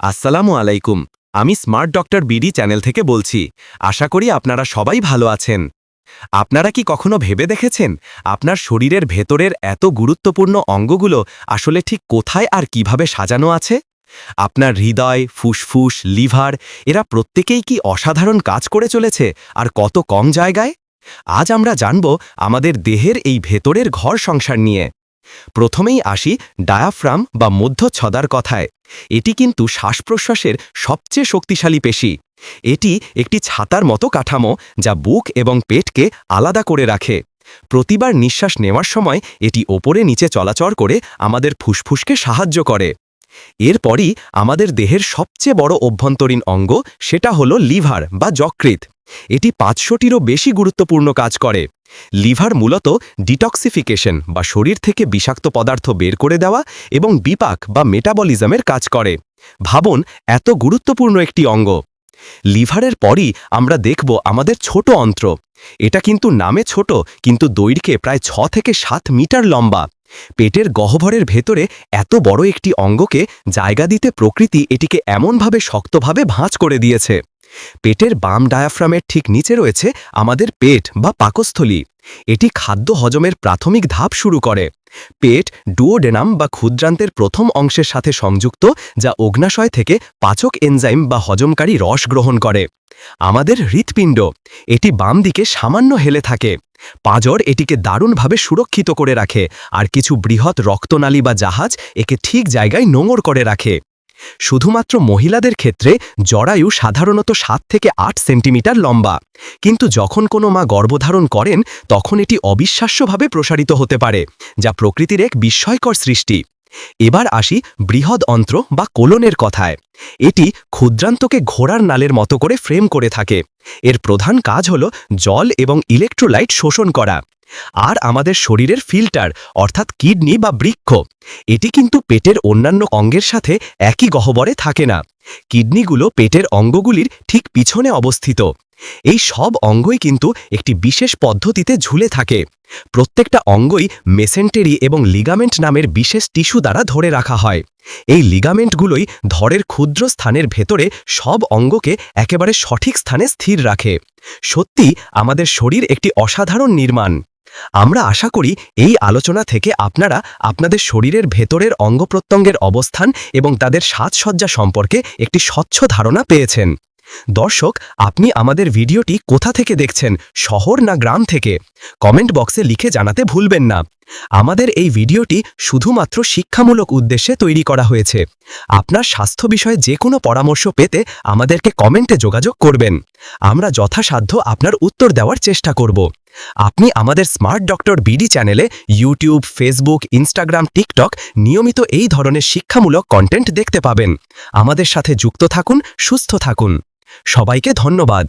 আসসালামু আলাইকুম, আমি স্মার্ট ডক্টর বিডি চ্যানেল থেকে বলছি, আশা করি আপনারা সবাই ভালো আছেন। আপনারা কি কখনো ভেবে দেখেছেন, আপনার শরীরের ভেতরের এত গুরুত্বপূর্ণ অঙ্গগুলো আসলে ঠিক কোথায় আর কীভাবে সাজানো আছে? আপনার হৃদয়, ফুসফুস, লিভার, এরা প্রত্যেকেই কি অসাধারণ কাজ করে চলেছে আর কত কম জায়গায়? আজ আমরা জানব আমাদের দেহের এই ভেতরের ঘর সংসার নিয়ে। প্রথমেই আসি ডায়াফ্রাম বা মধ্যচ্ছদার কথায়। এটি কিন্তু শ্বাস প্রশ্বাসের সবচেয়ে শক্তিশালী পেশি। এটি একটি ছাতার মতো কাঠামো যা বুক এবং পেটকে আলাদা করে রাখে। প্রতিবার নিঃশ্বাস নেওয়ার সময় এটি ওপরে নিচে চলাচল করে আমাদের ফুসফুসকে সাহায্য করে। এরপরই আমাদের দেহের সবচেয়ে বড় অভ্যন্তরীণ অঙ্গ সেটা হলো লিভার বা যকৃত এটি পাঁচশোটিরও বেশি গুরুত্বপূর্ণ কাজ করে। লিভার মূলত ডিটক্সিফিকেশন বা শরীর থেকে বিষাক্ত পদার্থ বের করে দেওয়া এবং বিপাক বা মেটাবলিজমের কাজ করে। ভাবুন, এত গুরুত্বপূর্ণ একটি অঙ্গ। লিভারের পরই আমরা দেখব আমাদের ছোট অন্ত্র। এটা কিন্তু নামে ছোট, কিন্তু দৈর্ঘ্যে প্রায় ছ থেকে সাত মিটার লম্বা। পেটের গহ্বরের ভেতরে এত বড় একটি অঙ্গকে জায়গা দিতে প্রকৃতি এটিকে এমনভাবে শক্তভাবে ভাঁজ করে দিয়েছে। পেটের বাম ডায়াফ্রামের ঠিক নিচে রয়েছে আমাদের পেট বা পাকস্থলী। এটি খাদ্য হজমের প্রাথমিক ধাপ শুরু করে। পেট ডুওডেনাম বা ক্ষুদ্রান্তের প্রথম অংশের সাথে সংযুক্ত, যা অগ্নাশয় থেকে পাচক এনজাইম বা হজমকারী রস গ্রহণ করে। আমাদের হৃৎপিণ্ড, এটি বাম দিকে সামান্য হেলে থাকে। পাঁজর এটিকে দারুণভাবে সুরক্ষিত করে রাখে, আর কিছু বৃহৎ রক্তনালী বা জাহাজ একে ঠিক জায়গায় নোঙর করে রাখে। শুধুমাত্র মহিলাদের ক্ষেত্রে জরায়ু সাধারণত সাত থেকে আট সেন্টিমিটার লম্বা। কিন্তু যখন কোনো মা গর্ভধারণ করেন, তখন এটি অবিশ্বাস্যভাবে প্রসারিত হতে পারে, যা প্রকৃতির এক বিস্ময়কর সৃষ্টি। এবার আসি বৃহৎ অন্ত্র বা কোলনের কথায়। এটি ক্ষুদ্রান্তকে ঘোড়ার নালের মতো করে ফ্রেম করে থাকে। এর প্রধান কাজ হল জল এবং ইলেকট্রোলাইট শোষণ করা। আর আমাদের শরীরের ফিল্টার, অর্থাৎ কিডনি বা বৃক্ষ, এটি কিন্তু পেটের অন্যান্য অঙ্গের সাথে একই গহ্বরে থাকে না। কিডনিগুলো পেটের অঙ্গগুলির ঠিক পিছনে অবস্থিত। এই সব অঙ্গই কিন্তু একটি বিশেষ পদ্ধতিতে ঝুলে থাকে। প্রত্যেকটা অঙ্গই মেসেন্টেরি এবং লিগামেন্ট নামের বিশেষ টিস্যু দ্বারা ধরে রাখা হয়। এই লিগামেন্টগুলোই ধরের ক্ষুদ্র স্থানের ভেতরে সব অঙ্গকে একেবারে সঠিক স্থানে স্থির রাখে। সত্যি আমাদের শরীর একটি অসাধারণ নির্মাণ। আমরা আশা করি এই আলোচনা থেকে আপনারা আপনাদের শরীরের ভেতরের অঙ্গপ্রত্যঙ্গের অবস্থান এবং তাদের সাজসজ্জা সম্পর্কে একটি স্বচ্ছ ধারণা পেয়েছেন। দর্শক, আপনি আমাদের ভিডিওটি কোথা থেকে দেখছেন, শহর না গ্রাম থেকে? কমেন্ট বক্সে লিখে জানাতে ভুলবেন না। আমাদের এই ভিডিওটি শুধুমাত্র শিক্ষামূলক উদ্দেশ্যে তৈরি করা হয়েছে। আপনার স্বাস্থ্য বিষয়ে যে কোনো পরামর্শ পেতে আমাদেরকে কমেন্টে যোগাযোগ করবেন। আমরা যথাসাধ্য আপনার উত্তর দেওয়ার চেষ্টা করব। আপনি আমাদের স্মার্ট ডক্টর বিডি চ্যানেলে ইউটিউব ফেসবুক ইনস্টাগ্রাম টিকটক নিয়মিত এই ধরনের শিক্ষামূলক কন্টেন্ট দেখতে পাবেন। আমাদের সাথে যুক্ত থাকুন, সুস্থ থাকুন। সবাইকে ধন্যবাদ।